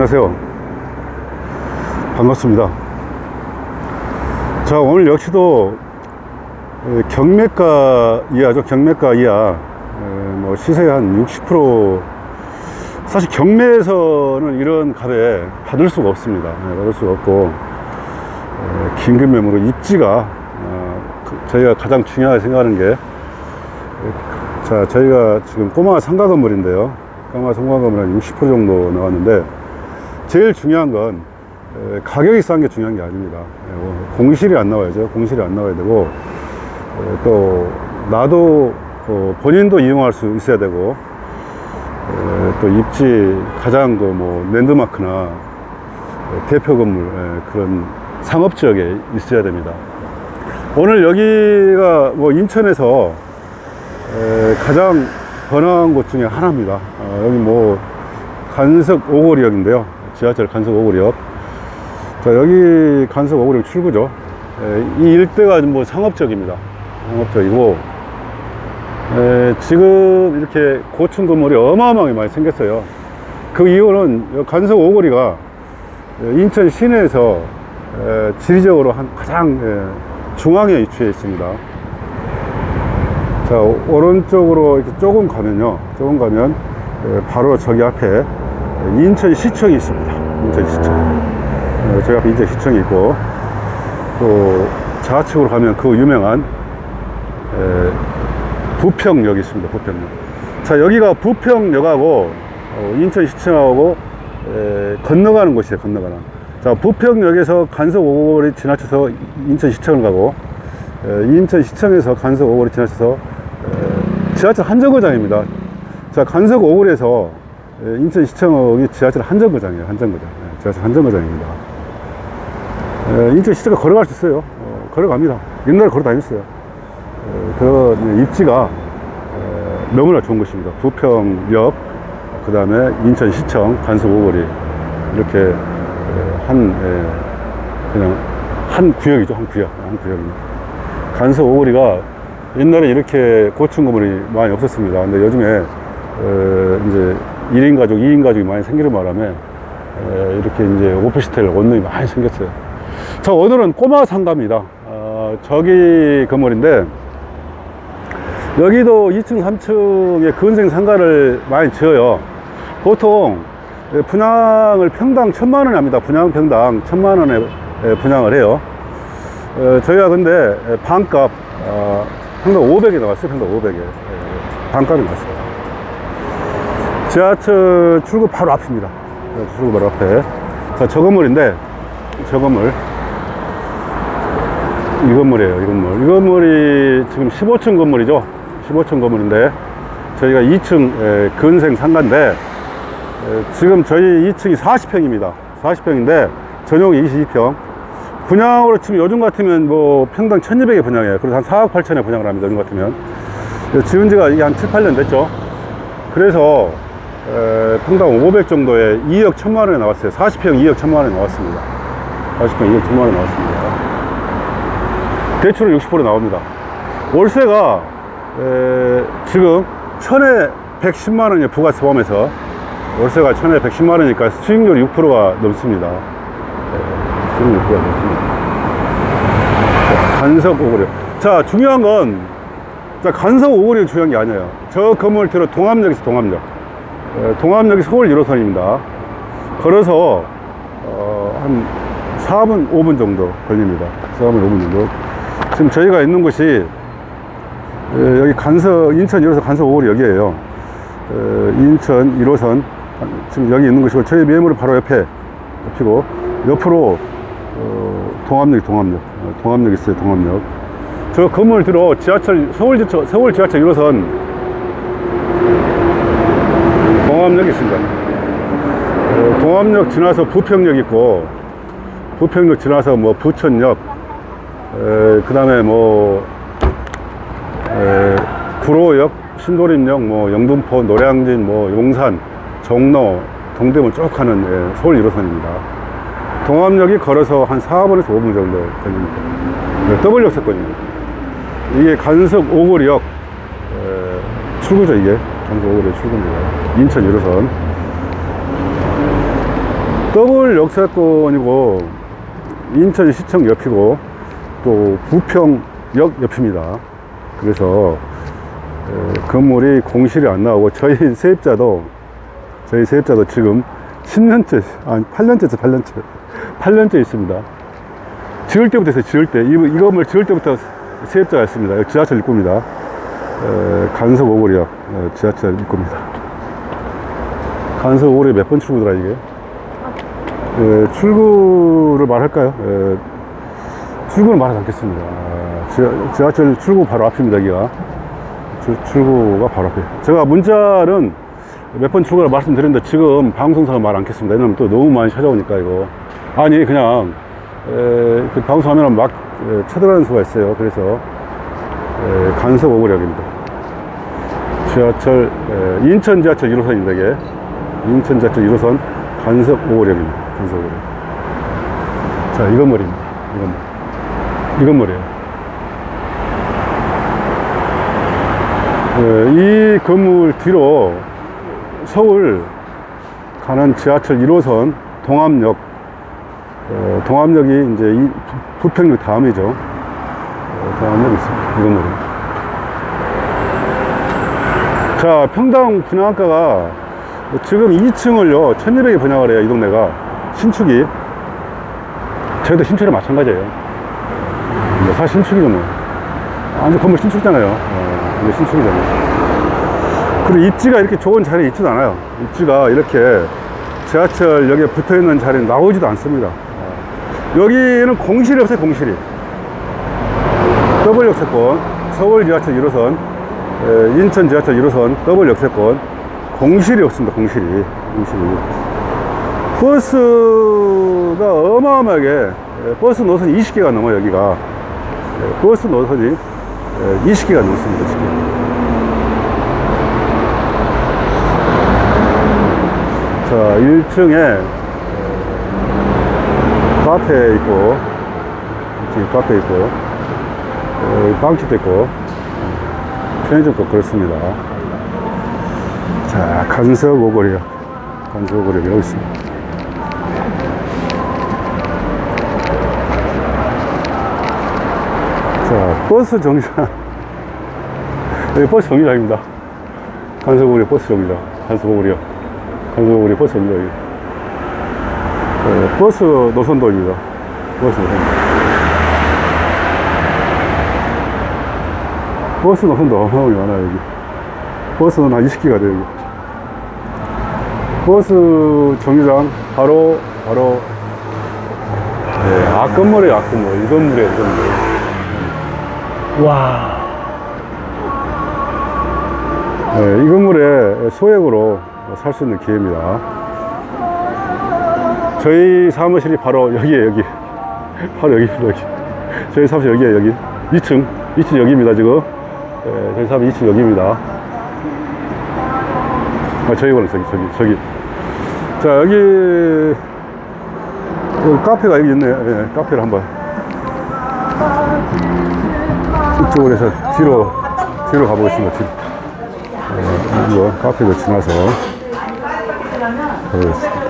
안녕하세요. 반갑습니다. 자, 오늘 역시도 에, 경매가 이하죠. 경매가 이하. 에, 뭐 시세 한 60% 사실 경매에서는 이런 값에 받을 수가 없습니다. 예, 받을 수가 없고 에, 긴급 매물로 입지가 어, 그, 저희가 가장 중요하게 생각하는 게 자, 저희가 지금 꼬마 상가 건물인데요. 꼬마 상가 건물 한60% 정도 나왔는데, 제일 중요한 건, 에, 가격이 싼 게 중요한 게 아닙니다. 에, 어, 공실이 안 나와야죠. 공실이 안 나와야 되고, 에, 또, 나도, 어, 본인도 이용할 수 있어야 되고, 에, 또 입지 가장 그 뭐, 랜드마크나 에, 대표 건물, 에, 그런 상업 지역에 있어야 됩니다. 오늘 여기가 뭐 인천에서 에, 가장 번화한 곳 중에 하나입니다. 어, 여기 뭐 간석 오거리역인데요. 지하철 간석 오거리역. 자 여기 간석 오거리역 출구죠. 에, 이 일대가 뭐 상업적입니다. 상업적이고 에, 지금 이렇게 고층 건물이 어마어마하게 많이 생겼어요. 그 이유는 이 간석 오거리가 에, 인천 시내에서 에, 지리적으로 한 가장 에, 중앙에 위치해 있습니다. 자, 오- 오른쪽으로 이렇게 조금 가면요. 조금 가면 에, 바로 저기 앞에 인천시청이 있습니다. 인천시청. 어, 저기 앞에 인천시청이 있고 또 좌측으로 가면 그 유명한 에, 부평역이 있습니다. 부평역. 자, 여기가 부평역하고 어, 인천시청하고 에, 건너가는 곳이에요. 건너가는. 자, 부평역에서 간석 오거리 지나쳐서 인천시청을 가고 에, 인천시청에서 간석 오거리 지나쳐서 에, 지하철 한정거장입니다. 자, 간석 오거리에서 에, 인천시청역이 지하철 한정거장이에요. 한정거장. 예, 지하철 한정거장입니다. 에, 인천시청에 걸어갈 수 있어요. 어, 걸어갑니다. 옛날에 걸어 다녔어요. 에, 그 입지가 에, 너무나 좋은 곳입니다. 부평역, 그 다음에 인천시청, 간석 오거리 이렇게 에, 한 에, 그냥 한 구역이죠. 한 구역, 한 구역입니다. 간석 오거리가 옛날에 이렇게 고층 건물이 많이 없었습니다. 근데 요즘에 어, 이제 1인 가족, 2인 가족이 많이 생기는 바람에 에, 이렇게 이제 오피스텔 원룸이 많이 생겼어요. 자, 오늘은 꼬마 상가입니다. 어, 저기 건물인데 여기도 2층, 3층에 근생 상가를 많이 지어요. 보통 예, 분양을 평당 천만 원이 합니다. 분양 평당 천만 원에 예, 분양을 해요. 어, 저희가 근데 예, 반값 어, 평당 500에 나왔어요. 평당 500에 반값이 나왔어요. 지하철 출구 바로 앞입니다. 출구 바로 앞에. 자, 저 건물인데 저 건물 이 건물이에요. 이 건물. 이 건물이 지금 15층 건물이죠. 15층 건물인데 저희가 2층 에, 근생 상가인데 에, 지금 저희 2층이 40평입니다. 40평인데 전용이 22평. 분양으로 치면 요즘 같으면 뭐 평당 1200에 분양해요. 그래서 한 4억 8천에 분양을 합니다. 요즘 같으면. 예, 지은 지가 한 7, 8년 됐죠. 그래서 에, 평당 500 정도에 2억 1천만 원에 나왔어요. 40평 2억 1천만 원에 나왔습니다. 40평 2억 1천만 원에 나왔습니다. 대출은 60% 나옵니다. 월세가 에, 지금 천에 110만 원이 부가세 포함해서 월세가 천에 110만 원이니까 수익률이 6%가 넘습니다. 에, 수익률 6%가 넘습니다. 자, 간석 오거리. 자, 중요한 건, 자, 간석 오거리가 중요한 게 아니에요. 저 건물 뒤로 동암역 있어, 동암역. 에, 동암역이 서울 1호선입니다. 걸어서, 어, 한 4분, 5분 정도 걸립니다. 4분, 5분 정도. 지금 저희가 있는 곳이 에, 여기 간석 인천 1호선 간석 5호리 여기에요. 어, 인천 1호선 지금 여기 있는 곳이고 저희 매물은 바로 옆에 옆이고 옆으로 어, 동암역 동암역 어, 동암역 있어요 동암역 저 건물 들어 지하철 서울 지하철 서울 지하철 1호선 동암역이 있습니다. 어, 동암역 지나서 부평역 있고 부평역 지나서 뭐 부천역 그 다음에 뭐, 에, 구로역, 신도림역, 뭐, 영등포, 노량진, 뭐, 용산, 종로, 동대문 쭉 가는 예, 서울 1호선입니다. 동암역이 걸어서 한 4분에서 5분 정도 걸립니다. 네, 더블 역세권입니다. 이게 간석 오거리역, 에, 출구죠, 이게. 간석 오거리역 출구입니다. 인천 1호선. 더블 역세권이고 인천시청 옆이고 또 부평역 옆입니다. 그래서 에, 건물이 공실이 안 나오고 저희 세입자도 저희 세입자도 지금 10년째 아니 8년째죠 8년째 8년째 있습니다. 지을 때부터 했어요 지을 때 이, 이 건물 지을 때부터. 여기 지하철 입구입니다. 에, 간석 오거리역 에, 지하철 입구입니다. 간석 오거리 몇 번 출구더라 이게? 에, 출구를 말할까요? 에, 출구는 말하지 않겠습니다. 아, 지하, 지하철 출구 바로 앞입니다, 여기가. 출, 출구가 바로 앞에. 제가 문자는 몇 번 출구를 말씀드렸는데 지금 방송사가 말 않겠습니다. 왜냐면 또 너무 많이 찾아오니까 이거. 아니, 그냥, 에, 그 방송하면 막 에, 쳐들어가는 수가 있어요. 그래서, 에, 간석 오거리역입니다. 지하철, 에, 인천 지하철 1호선입니다, 이게. 인천 지하철 1호선 간석 오거리역입니다. 오거리역. 자, 이 건물입니다. 이 건물. 이 건물이에요. 예, 이 건물 뒤로 서울 가는 지하철 1호선 동암역, 어, 동암역이 이제 이 부- 부평역 다음이죠. 어, 동암역이 있습니다. 이 건물이. 자, 평당 분양가가 지금 2층을요, 1200에 분양을 해요, 이 동네가. 신축이. 저희도 신축이 마찬가지예요. 뭐 사실 신축이죠 뭐. 완전 건물 신축이잖아요. 어, 신축이잖아요. 그리고 입지가 이렇게 좋은 자리에 있지도 않아요. 입지가 이렇게 지하철역에 붙어 있는 자리는 나오지도 않습니다. 어. 여기는 공실이 없어요, 공실이. 더블 역세권, 서울 지하철 1호선, 에, 인천 지하철 1호선, 더블 역세권, 공실이 없습니다, 공실이. 공실이. 버스가 어마어마하게, 에, 버스 노선이 20개가 넘어요, 여기가. 예, 버스 노선이 20개가 넘습니다, 지금. 자, 1층에 카페 있고, 1층에 카페 있고, 어, 빵집도 있고, 편의점도 그렇습니다. 자. 간석 오거리 여기 있습니다. 자, 버스 정류장. 여기 버스 정류장입니다. 간서구리 버스 정류장. 간서구리요. 간서구리 버스 정류장이. 어, 버스 노선도입니다. 버스 노선도. 버스 노선도 어마어마하게 많아요, 여기. 버스는 한 20기가 돼요, 여기. 버스 정류장 바로, 바로, 네, 앞 건물이에요, 앞 건물. 이 건물이에요, 이 건물. 와. 네, 이 건물에 소액으로 살 수 있는 기회입니다. 저희 사무실이 바로 여기에요, 여기. 바로 여기입니다, 여기. 저희 사무실 여기에요, 여기. 2층. 2층 여기입니다, 지금. 네, 저희 사무실 2층 여기입니다. 아, 저희 거는 저기, 저기, 저기. 자, 여기, 여기 카페가 여기 있네요. 예, 카페를 한번. 이쪽으로 해서 뒤로, 뒤로 가보겠습니다, 뒤로. 어, 이거 카페도 지나서 가보겠습니다.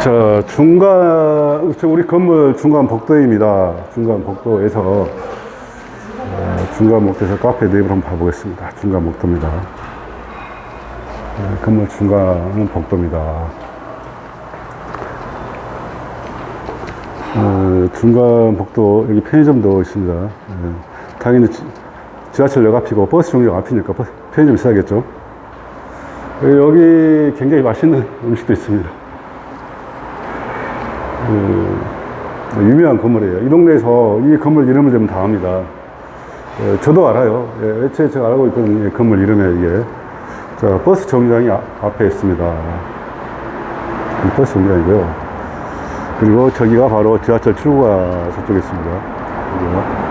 자, 중간, 저 우리 건물 중간 복도입니다. 중간 복도에서, 어, 중간 복도에서 카페 내부를 한번 봐보겠습니다. 중간 복도입니다. 네, 건물 중간은 복도입니다. 어, 중간 복도, 여기 편의점도 있습니다. 예, 당연히 지, 지하철역 앞이고 버스 정류장 앞이니까 버스, 편의점 있어야겠죠. 예, 여기 굉장히 맛있는 음식도 있습니다. 그, 유명한 건물이에요. 이 동네에서 이 건물 이름을 대면 다 압니다. 예, 저도 알아요. 예, 애초에 제가 알고 이 건물 이름에 이게. 자, 버스 정류장이 아- 앞에 있습니다. 이 버스 정류장이고요. 그리고 저기가 바로 지하철 출구가 저쪽에 있습니다. 여기가.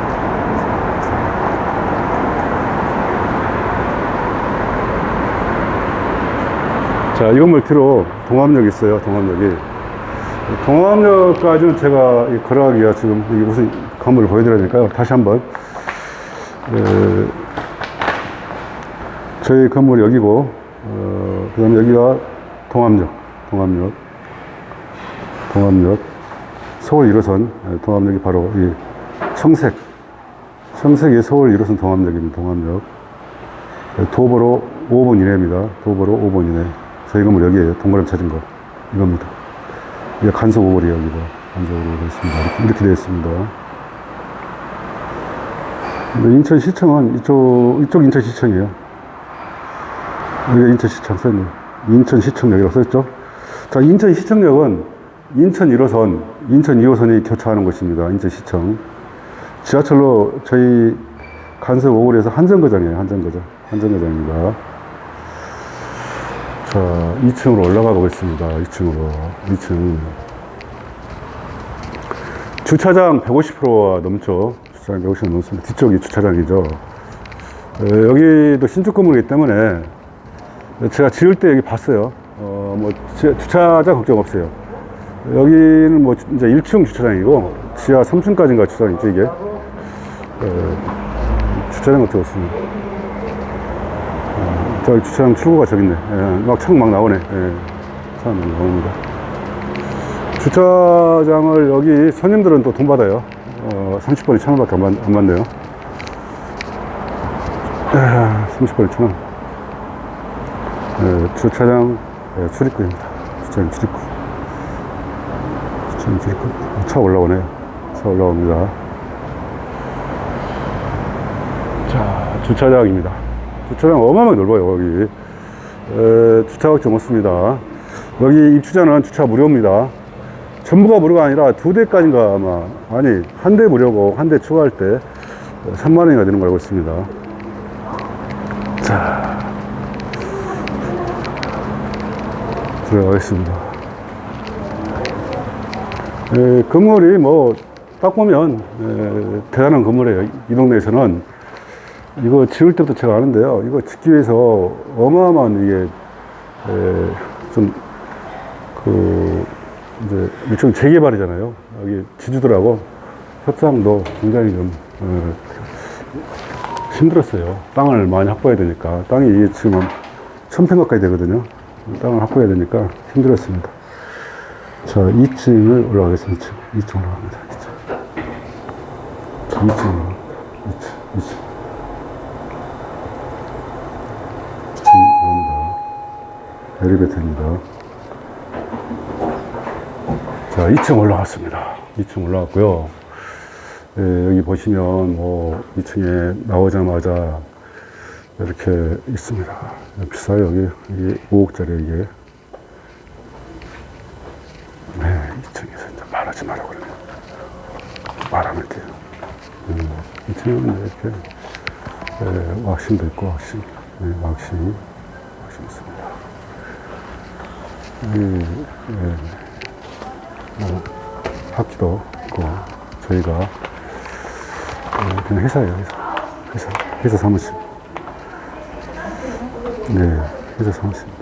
자, 이 건물 뒤로 동암역이 있어요. 동암역이. 동암역까지는 제가 이 걸어가기가 지금 무슨 건물을 보여드려야 되니까요. 다시 한번. 에, 저희 건물이 여기고, 어, 그 다음에 여기가 동암역, 동암역, 동암역, 서울 1호선, 예, 동암역이 바로 이 청색, 청색이 서울 1호선 동암역입니다, 동암역. 예, 도보로 5분 이내입니다. 도보로 5분 이내. 저희 건물 여기에요. 동그라미 쳐진 거. 이겁니다. 이게 간속 오골이에요, 여기가. 오골이 되어 있습니다. 이렇게, 되어 있습니다. 인천시청은 이쪽, 이쪽 인천시청이에요. 여기가 인천시청 써있네요. 인천시청역이라고 써있죠. 자, 인천시청역은 인천 1호선, 인천 2호선이 교차하는 곳입니다. 인천시청. 지하철로 저희 간석 오골에서 한정거장이에요. 한정거장. 한정거장입니다. 자, 2층으로 올라가 보겠습니다. 2층으로. 2층. 주차장 150%가 넘죠. 주차장 150% 넘습니다. 뒤쪽이 주차장이죠. 에, 여기도 신축 건물이기 때문에 제가 지을 때 여기 봤어요. 어, 뭐, 지- 주차장 걱정 없어요. 여기는 뭐, 이제 1층 주차장이고, 지하 3층까지인가 주차장이죠, 이게. 에, 주차장 걱정 없습니다. 어, 저기 주차장 출구가 저기 있네. 예, 막창 막 나오네. 예, 차막 나옵니다. 주차장을 여기 손님들은 또 돈 받아요. 어, 30번에 천 원밖에 안, 받, 안 받네요. 30번에 천 원. 예, 주차장 예, 출입구입니다. 주차장 출입구. 주차장 출입구. 어, 차 올라오네요. 차 올라옵니다. 자, 주차장입니다. 주차장 어마어마하게 넓어요, 여기. 에, 주차 걱정 없습니다. 여기 입주자는 주차 무료입니다. 전부가 무료가 아니라 두 대까지인가 아마, 아니, 한 대 무료고 한 대 추가할 때 3만 원이나 되는 걸 알고 있습니다. 자, 들어가겠습니다. 에, 건물이 뭐, 딱 보면, 에, 대단한 건물이에요. 이 동네에서는. 이거 지을 때부터 제가 아는데요. 이거 짓기 위해서 어마어마한 이게, 에, 좀, 그, 이제, 일종 재개발이잖아요. 여기 지주들하고 협상도 굉장히 좀, 어, 힘들었어요. 땅을 많이 확보해야 되니까. 땅이 지금 한 천평 가까이 되거든요. 땅을 확보해야 되니까 힘들었습니다. 자, 2층을 올라가겠습니다. 2층, 2층 올라갑니다. 2층. 자, 2층, 2층, 2층. 2층 올라갑니다. 엘리베이터입니다. 자, 2층 올라왔습니다. 2층 올라왔고요. 예, 여기 보시면 뭐 2층에 나오자마자 이렇게 있습니다. 비싸요, 여기. 이게 5억짜리 이게. 네, 2층에서 이제 말하지 말라고 그러네요. 말하면 돼요. 음, 2층은 이렇게, 예, 왁싱도 있고, 왁싱. 네, 왁싱. 왁싱 있습니다. 이, 예, 뭐, 학기도 있고, 저희가, 예, 그냥 회사예요, 회사. 회사. 회사 사무실. 네, 회사 사무실.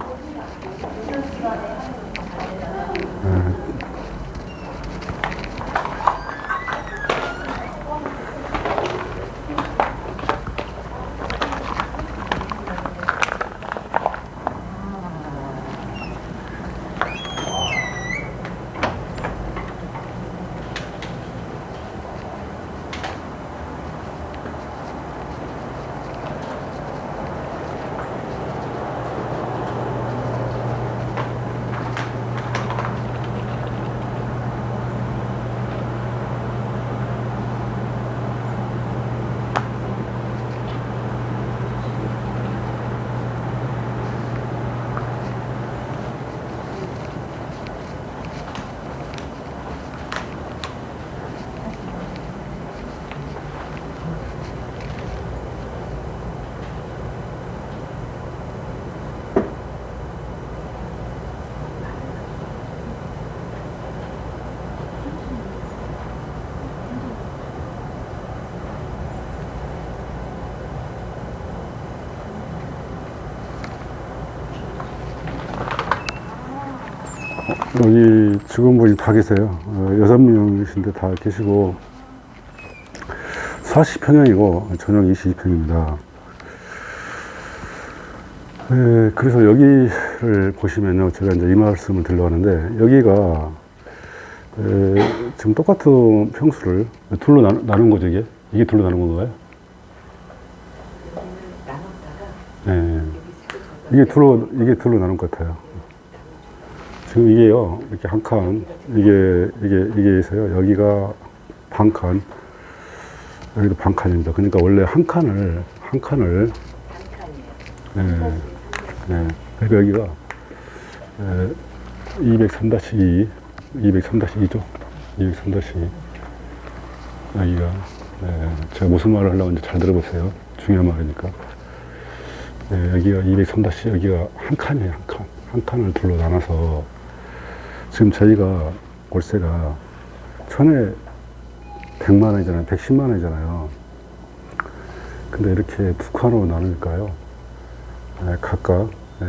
여기 직원분이 다 계세요. 어, 여섯 명이신데 다 계시고, 40평형이고 전용 22평입니다. 네, 그래서 여기를 보시면요. 제가 이제 이 말씀을 드리려고 하는데, 여기가, 에, 지금 똑같은 평수를 둘로 나, 나눈 거죠, 이게? 이게 둘로 나눈 건가요? 네. 이게 둘로, 이게 둘로 나눈 것 같아요. 지금 이게요, 이렇게 한 칸, 이게, 이게, 이게 있어요. 여기가 반 칸, 여기도 반 칸입니다. 그러니까 원래 한 칸을, 한 칸을. 네, 네. 그러니까 여기가 203-2, 203-2죠. 203-2. 여기가, 네, 제가 무슨 말을 하려고 하는지 잘 들어보세요. 중요한 말이니까. 네, 여기가 203-2, 여기가 한 칸이에요, 한 칸. 한 칸을 둘로 나눠서 지금 저희가 월세가 천에 100만 원이잖아요. 110만 원이잖아요. 근데 이렇게 두 칸으로 나누니까요. 예, 각각 예,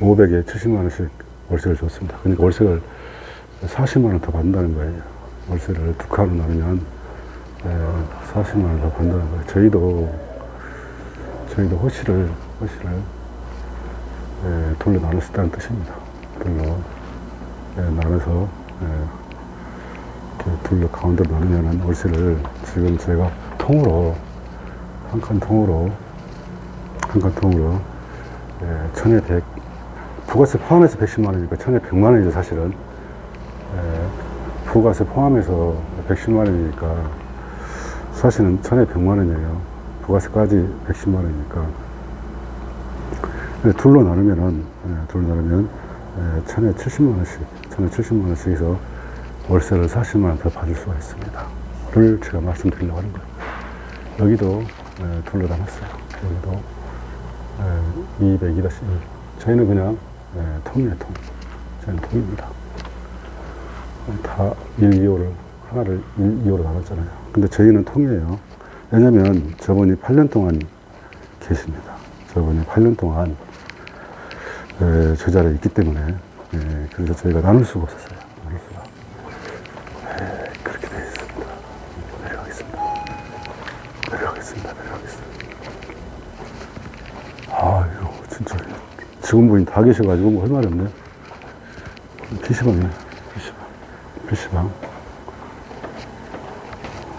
500에 70만 원씩 월세를 줬습니다. 그러니까 월세를 40만 원 더 받는다는 거예요. 월세를 두 칸으로 나누면 예, 40만 원 더 받는다는 거예요. 저희도 저희도 호시를 호시를 예, 둘로 나눌 수 있다는 뜻입니다. 예, 나눠서 예, 이렇게 둘로 가운데로 나누면 월세를 지금 제가 통으로 한 칸 통으로 한 칸 통으로 예, 천에 백 부가세 포함해서 110만 원이니까 천에 100만 원이죠 사실은. 예, 부가세 포함해서 110만 원이니까 사실은 천에 100만 원이에요. 부가세까지 110만 원이니까. 예, 둘로 나누면은 예, 둘로 나누면 예, 천에 70만 원씩 천에 70만 원씩 해서 월세를 40만 원 더 받을 수가 있습니다. 를 제가 말씀드리려고 하는 거예요. 여기도 예, 둘로 나눴어요. 여기도 예, 202-2 저희는 그냥 예, 통이에요 통 저희는 통입니다. 다 1, 2호를 하나를 1, 2호로 나눴잖아요. 근데 저희는 통이에요. 왜냐면 저분이 8년 동안 계십니다. 저분이 8년 동안 에, 저 자리에 있기 때문에 예, 그래서 저희가 나눌 수가 없었어요. 나눌 수가. 예, 그렇게 되어 있습니다. 내려가겠습니다. 내려가겠습니다. 내려가겠습니다. 아, 이거 진짜 직원분이 다 계셔가지고 뭐 할 말이 없네. PC방이네. PC방. PC방.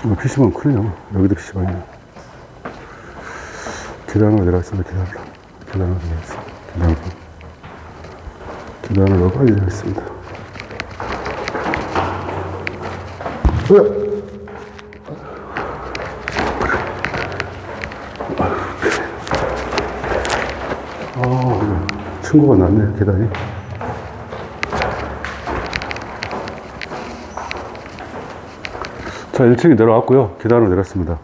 이거 PC방 크네요. 여기도 PC방이네. 계단으로 내려가겠습니다. 계단으로. 계단으로 내려가겠습니다. 계단으로. 계단으로 빨리 내려가겠습니다. 왜? 아, 친구가 났네, 계단이. 자, 1층에 내려왔고요. 계단으로 내렸습니다.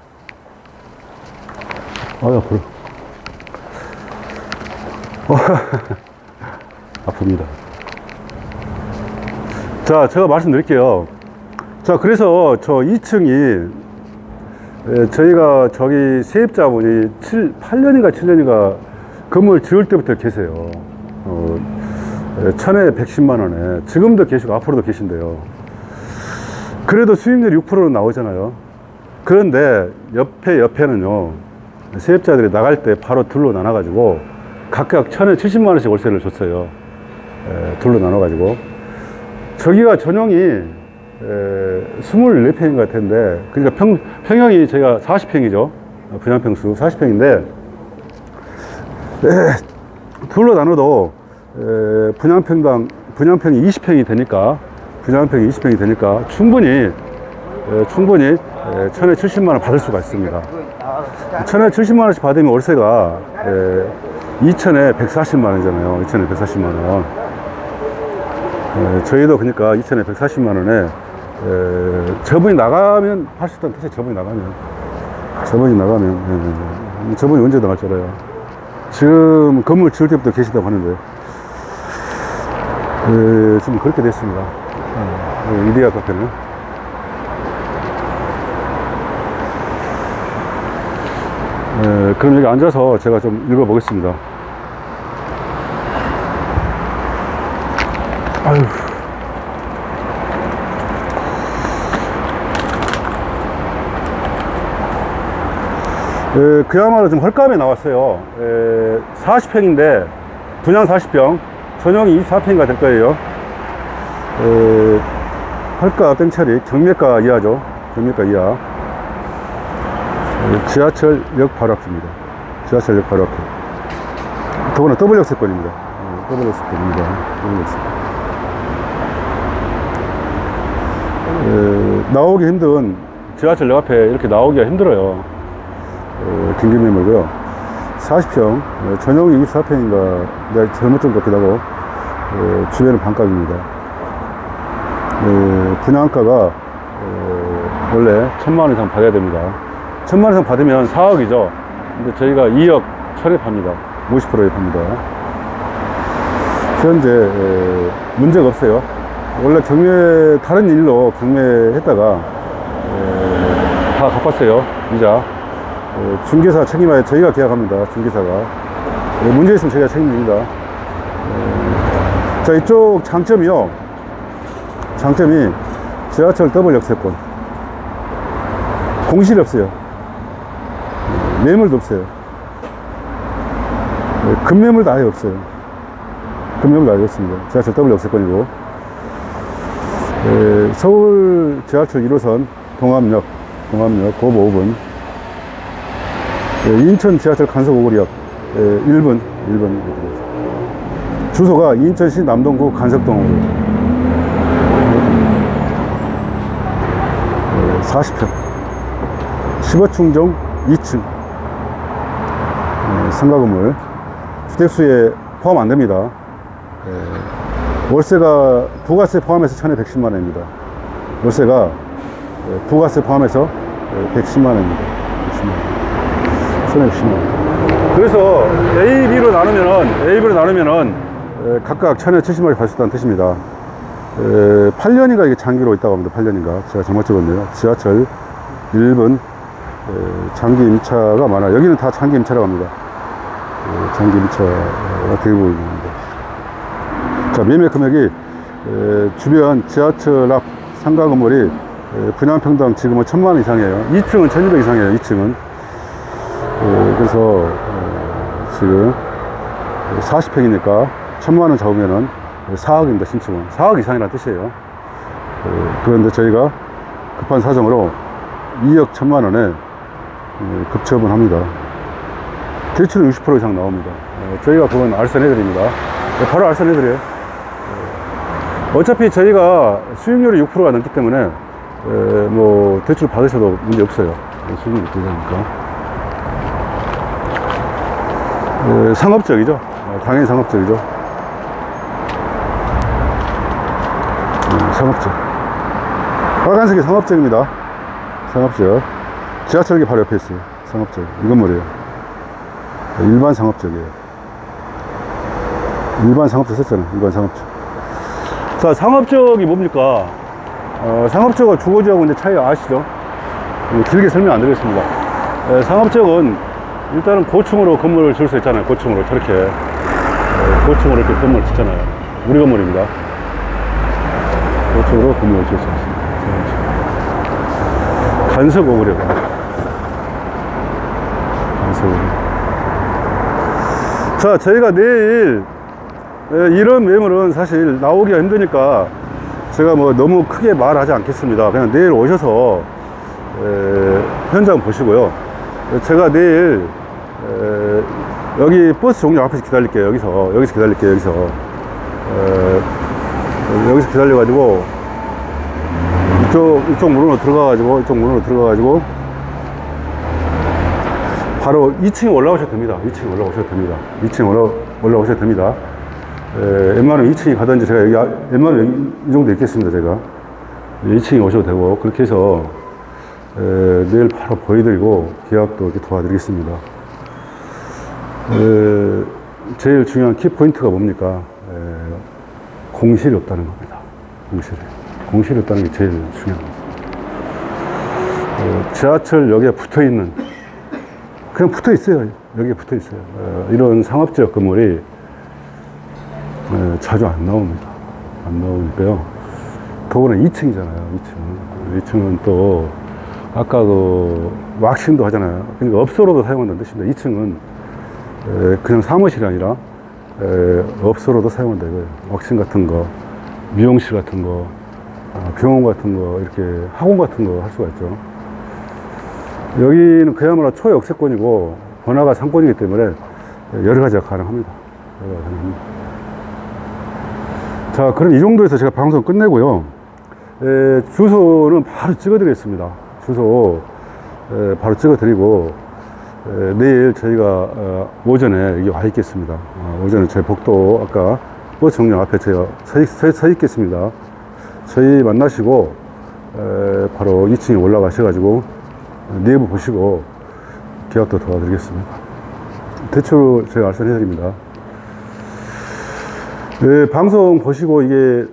아, 앞으로. 아픕니다. 자, 제가 말씀드릴게요. 자, 그래서 저 2층이 저희가 저기 세입자분이 7, 8년인가 7년인가 건물 지을 때부터 계세요. 어, 에, 천에 110만 원에 지금도 계시고 앞으로도 계신데요. 그래도 수익률이 6%는 나오잖아요. 그런데 옆에 옆에는요 세입자들이 나갈 때 바로 둘로 나눠 가지고 각각 천에 70만 원씩 월세를 줬어요. 에, 둘로 나눠 가지고 저기가 전용이 에, 24평인 것 같은데 그러니까 평, 평형이 저희가 40평이죠. 분양평수 40평인데 둘로 나눠도 에, 분양평당 분양평이 20평이 되니까 분양평이 20평이 되니까 충분히 에, 충분히 에, 천에 70만 원 받을 수가 있습니다. 천에 70만 원씩 받으면 월세가 에, 2천에 140만 원이잖아요. 2천에 140만 원. 에, 저희도 그러니까 2천에 140만 원에 에, 저분이 나가면 할 수 있다는 뜻이에요. 저분이 나가면 저분이 나가면 에, 저분이 언제 나갈 줄 알아요. 지금 건물 지을 때부터 계시다고 하는데 에, 지금 그렇게 됐습니다. 에, 이데아 카페는 에, 그럼 여기 앉아서 제가 좀 읽어보겠습니다. 아유. 에, 그야말로 좀 헐값에 나왔어요. 40평인데 분양 40평, 전용이 24평인가 될 거예요. 에, 헐값 땡처리 경매가 이하죠. 경매가 이하. 에, 지하철역 바로 앞입니다. 지하철역 바로 앞에. 더구나 더블 역세권입니다. 더블 역세권. 에, 나오기 힘든 지하철역 앞에 이렇게 나오기가 힘들어요. 어, 긴급매물고요. 40평, 어, 전용이 24평인가, 내가 잘못 좀 같기도 하고, 어, 주변은 반값입니다. 어, 분양가가, 어, 원래 천만 원 이상 받아야 됩니다. 천만 원 이상 받으면 4억이죠. 근데 저희가 2억 천에 팝니다. 50%에 팝니다. 현재, 에, 문제가 없어요. 원래 경매, 다른 일로 경매했다가, 에, 다 갚았어요. 이자. 어, 중개사 책임하에 저희가 계약합니다. 중개사가. 예, 문제 있으면 저희가 책임집니다. 예. 자, 이쪽 장점이요. 장점이 지하철 더블 역세권. 공실이 없어요. 예, 매물도 없어요. 예, 급매물도 아예 없어요. 급매물도 아예 없습니다. 지하철 더블 역세권이고. 예, 서울 지하철 1호선 동암역, 동암역 고보 5분. 예, 인천 지하철 간석 오거리역 예, 1번 1번 주소가 인천시 남동구 간석동으로 예, 40평 15층정 2층. 예, 상가 건물. 주택수에 포함 안 됩니다. 예, 월세가 부가세 포함해서 1210만 원입니다 월세가 예, 부가세 포함해서 예, 110만 원입니다 110만 원. 손해 10만 원. 그래서 A, B로 나누면은, A, B로 나누면은, 에, 각각 1070만 원갈수 있다는 뜻입니다. 에, 8년인가 이게 장기로 있다고 합니다. 8년인가. 제가 잘못 적었네요. 지하철 1번, 에, 장기 임차가 많아요. 여기는 다 장기 임차라고 합니다. 에, 장기 임차가 대부분입니다. 자, 매매 금액이, 에, 주변 지하철 앞 상가 건물이 에, 분양평당 지금은 천만 원 이상이에요. 2층은 1200 이상이에요. 2층은. 어, 그래서 어, 지금 40평이니까 천만 원 잡으면은 4억입니다 신축은 4억 이상이라는 뜻이에요 어, 그런데 저희가 급한 사정으로 2억 천만 원에 어, 급처분 합니다 대출은 60% 이상 나옵니다 어, 저희가 그건 알선해 드립니다 네, 바로 알선해 드려요 어차피 저희가 수익률이 6%가 넘기 때문에 에, 뭐 대출 받으셔도 문제 없어요 네, 수익률이 되니까 어, 상업적이죠. 어, 당연히 상업적이죠. 음, 상업적. 빨간색이 상업적입니다. 상업적. 지하철역이 바로 옆에 있어요. 상업적. 이 건물이에요. 일반 상업적이에요. 일반 상업적 썼잖아요. 일반 상업적. 자, 상업적이 뭡니까? 어, 상업적과 주거지하고 이제 차이 아시죠? 음, 길게 설명 안 드리겠습니다. 에, 상업적은 일단은 고층으로 건물을 지을 수 있잖아요. 고층으로 저렇게 에, 고층으로 이렇게 건물을 짓잖아요. 우리 건물입니다. 고층으로 건물을 지을 수 있습니다. 간석 오그려고 간석 오그려. 자, 저희가 내일 에, 이런 매물은 사실 나오기가 힘드니까 제가 뭐 너무 크게 말하지 않겠습니다. 그냥 내일 오셔서 에, 현장 보시고요. 제가 내일 에, 여기 버스 종료 앞에서 기다릴게요. 여기서 여기서 기다릴게요. 여기서 에, 여기서 기다려가지고 이쪽 이쪽 문으로 들어가가지고 이쪽 문으로 들어가가지고 바로 2층에 올라오셔도 됩니다. 2층에 올라오셔도 됩니다. 2층에 올라 올라오셔도 됩니다. 에, 웬만하면 2층에 가든지 제가 여기 아- 웬만하면 이 정도 있겠습니다. 제가 2층에 오셔도 되고 그렇게 해서 에, 내일 바로 보여드리고 계약도 이렇게 도와드리겠습니다. 에, 제일 중요한 키포인트가 뭡니까? 에, 공실이 없다는 겁니다. 공실이. 공실이 없다는 게 제일 중요합니다. 어, 지하철역에 붙어 있는, 그냥 붙어 있어요. 여기에 붙어 있어요. 어, 이런 상업지역 건물이 에, 자주 안 나옵니다. 안 나오니까요. 더구나 2층이잖아요. 2층. 2층은 또 아까 그 왁싱도 하잖아요. 그러니까 업소로도 사용한다는 뜻입니다. 2층은 그냥 사무실이 아니라 에, 업소로도 사용한다 이거예요. 왁싱 같은 거, 미용실 같은 거, 아, 병원 같은 거, 이렇게 학원 같은 거 할 수가 있죠. 여기는 그야말로 초역세권이고 번화가 상권이기 때문에 여러 가지가 가능합니다. 여러 가지가 가능합니다. 자, 그럼 이 정도에서 제가 방송 끝내고요. 에, 주소는 바로 찍어드리겠습니다. 주소 에, 바로 찍어드리고 에, 내일 저희가 어, 오전에 여기 와 있겠습니다. 어, 오전에 제 복도 아까 버스 정류 앞에 제가 서, 있- 서, 서 있겠습니다. 저희 만나시고 에, 바로 2층에 올라가셔가지고 내부 보시고 계약도 도와드리겠습니다. 대충 제가 알선해드립니다. 네, 방송 보시고 이게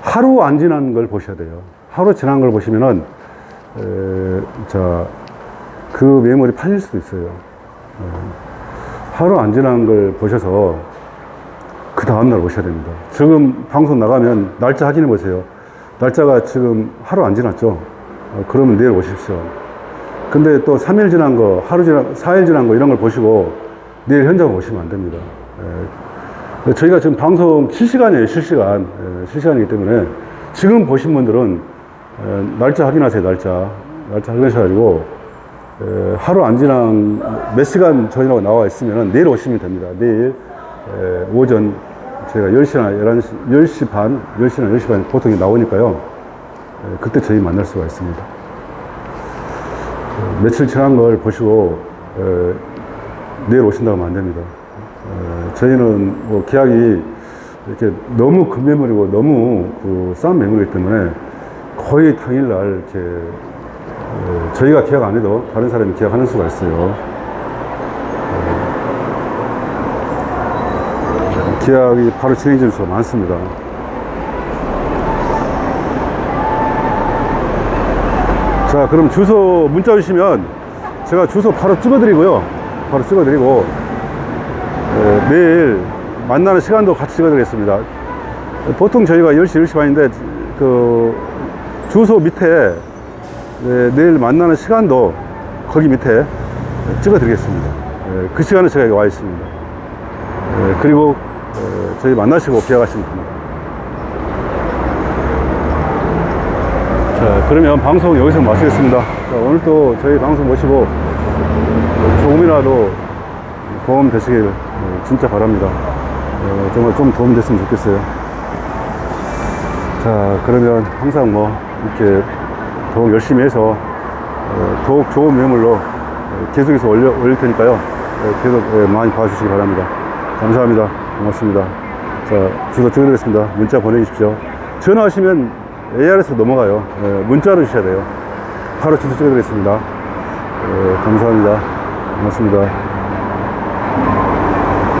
하루 안 지난 걸 보셔야 돼요. 하루 지난 걸 보시면은, 에, 자, 그 매물이 팔릴 수도 있어요. 에, 하루 안 지난 걸 보셔서 그 다음날 오셔야 됩니다. 지금 방송 나가면 날짜 확인해 보세요. 날짜가 지금 하루 안 지났죠? 어, 그러면 내일 오십시오. 근데 또 3일 지난 거, 하루 지난, 4일 지난 거 이런 걸 보시고 내일 현장 오시면 안 됩니다. 에, 저희가 지금 방송 실시간이에요, 실시간. 에, 실시간이기 때문에 지금 보신 분들은 에, 날짜 확인하세요, 날짜. 날짜 확인하셔가지고 에, 하루 안 지난 몇 시간 전이라고 나와 있으면 내일 오시면 됩니다. 내일 에, 오전 저희가 10시나 11시, 10시 반, 10시나 10시 반 보통 나오니까요. 에, 그때 저희 만날 수가 있습니다. 어, 며칠 지난 걸 보시고 에, 내일 오신다고 하면 안 됩니다. 에, 저희는 뭐 계약이 이렇게 너무 급매물이고 너무 그 싼 매물이기 때문에 거의 당일날 이렇게 에, 저희가 계약 안 해도 다른 사람이 계약하는 수가 있어요. 에, 계약이 바로 진행될 수가 많습니다. 자, 그럼 주소 문자 주시면 제가 주소 바로 찍어드리고요. 바로 찍어드리고 에, 내일 만나는 시간도 같이 찍어드리겠습니다. 보통 저희가 10시, 10시 반인데 그 주소 밑에 에, 내일 만나는 시간도 거기 밑에 찍어드리겠습니다. 에, 그 시간에 제가 여기 와 있습니다. 에, 그리고 에, 저희 만나시고 계약하시면 됩니다. 자, 그러면 방송 여기서 마치겠습니다. 자, 오늘 또 저희 방송 보시고 조금이라도 도움 되시길 어, 진짜 바랍니다. 어, 정말 좀 도움 됐으면 좋겠어요. 자, 그러면 항상 뭐 이렇게 더욱 열심히 해서 어, 더욱 좋은 매물로 어, 계속해서 올려, 올릴 테니까요. 어, 계속 예, 많이 봐주시기 바랍니다. 감사합니다. 고맙습니다. 자, 주소 찍어드리겠습니다. 문자 보내주십시오. 전화하시면 AR에서 넘어가요. 예, 문자로 주셔야 돼요. 바로 주소 찍어드리겠습니다. 예, 감사합니다. 고맙습니다.